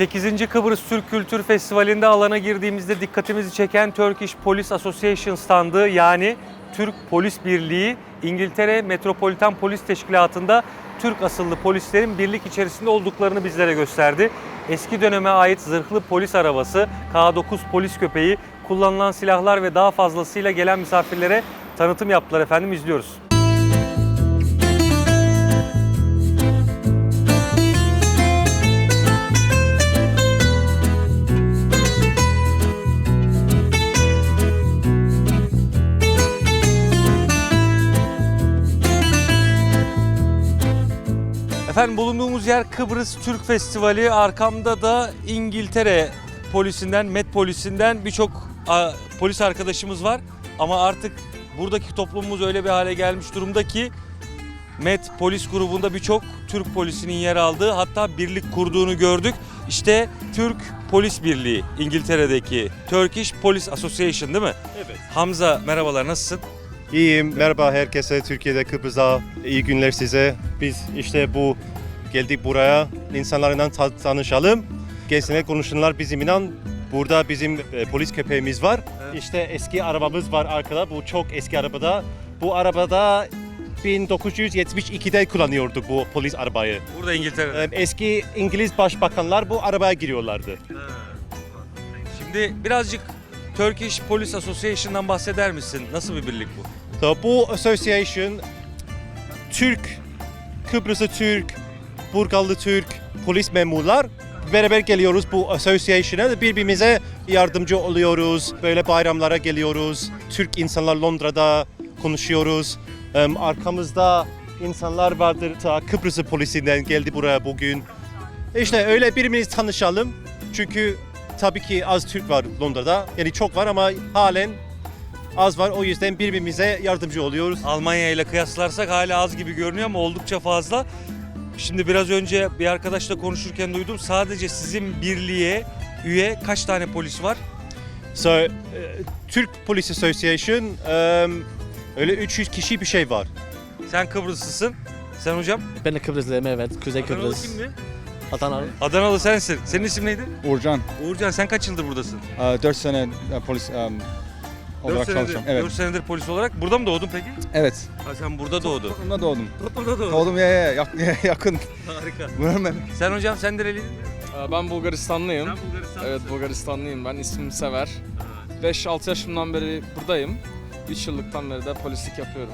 8. Kıbrıs Türk Kültür Festivali'nde alana girdiğimizde dikkatimizi çeken Turkish Police Association standı yani Türk Polis Birliği İngiltere Metropolitan Polis Teşkilatı'nda Türk asıllı polislerin birlik içerisinde olduklarını bizlere gösterdi. Eski döneme ait zırhlı polis arabası, K9 polis köpeği, kullanılan silahlar ve daha fazlasıyla gelen misafirlere tanıtım yaptılar efendim izliyoruz. Efendim bulunduğumuz yer Kıbrıs Türk Festivali. Arkamda da İngiltere polisinden, Met polisinden birçok polis arkadaşımız var. Ama artık buradaki toplumumuz öyle bir hale gelmiş durumda ki Met polis grubunda birçok Türk polisinin yer aldığı hatta birlik kurduğunu gördük. İşte Türk Polis Birliği İngiltere'deki Turkish Police Association değil mi? Evet. Hamza merhabalar nasılsın? İyiyim. Merhaba herkese. Türkiye'de Kıbrıs'a iyi günler size. Biz işte bu geldik buraya. İnsanlarla ta- tanışalım. Gelsinler konuşsunlar bizim inan. Burada bizim e, polis köpeğimiz var. İşte eski arabamız var arkada. Bu çok eski arabada. Bu arabada 1972'de kullanıyorduk bu polis arabayı. Burada İngiltere'de. E, Eski İngiliz başbakanlar bu arabaya giriyorlardı. Şimdi birazcık Turkish Police Association'dan bahseder misin? Nasıl bir birlik bu? So, bu association Türk, Kıbrıslı Türk, Burgalı Türk polis memurlar beraber geliyoruz bu association'a birbirimize yardımcı oluyoruz. Böyle bayramlara geliyoruz. Türk insanlar Londra'da konuşuyoruz. Arkamızda insanlar vardır. Ta Kıbrıs polisinden geldi buraya bugün. İşte öyle birbirimiz tanışalım. Çünkü tabii ki az Türk var Londra'da. Yani çok var ama halen az var. O yüzden birbirimize yardımcı oluyoruz. Almanya ile kıyaslarsak hala az gibi görünüyor ama oldukça fazla. Şimdi biraz önce bir arkadaşla konuşurken duydum. Sadece sizin birliğe üye kaç tane polis var? So, e, Türk Police Association em, öyle 300 kişi bir şey var. Sen Kıbrıslısın. Sen hocam? Ben de Kıbrıslıyım evet. Kuzey Adanalı Kıbrıs. kimdi? Adanalı. Adanalı sensin. Senin isim neydi? Uğurcan, Uğurcan sen kaç yıldır buradasın? 4 sene e, polis um, olarak senedir, çalışıyorum. Evet. 4 senedir polis olarak. Burada mı doğdun peki? Evet. Ha, sen burada doğdun. Tottenham'da doğdum. Burada doğdun. Doğdum ya ya yak- ya- yakın. Harika. Buranın ben. Sen hocam sen nereliydin? Ee, Ben Bulgaristanlıyım. Sen Bulgaristanlısın. Evet Bulgaristanlıyım ben. İsmim Sever. 5-6 yaşımdan beri buradayım. 3 yıllıktan beri de polislik yapıyorum.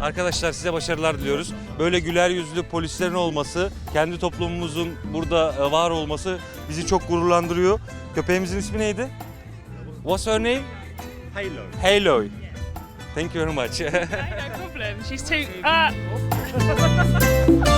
Arkadaşlar size başarılar diliyoruz. Böyle güler yüzlü polislerin olması, kendi toplumumuzun burada e, var olması bizi çok gururlandırıyor. Köpeğimizin ismi neydi? What's her name? Halo. Haloy. Thank you very much. No problem. She's too. Ah!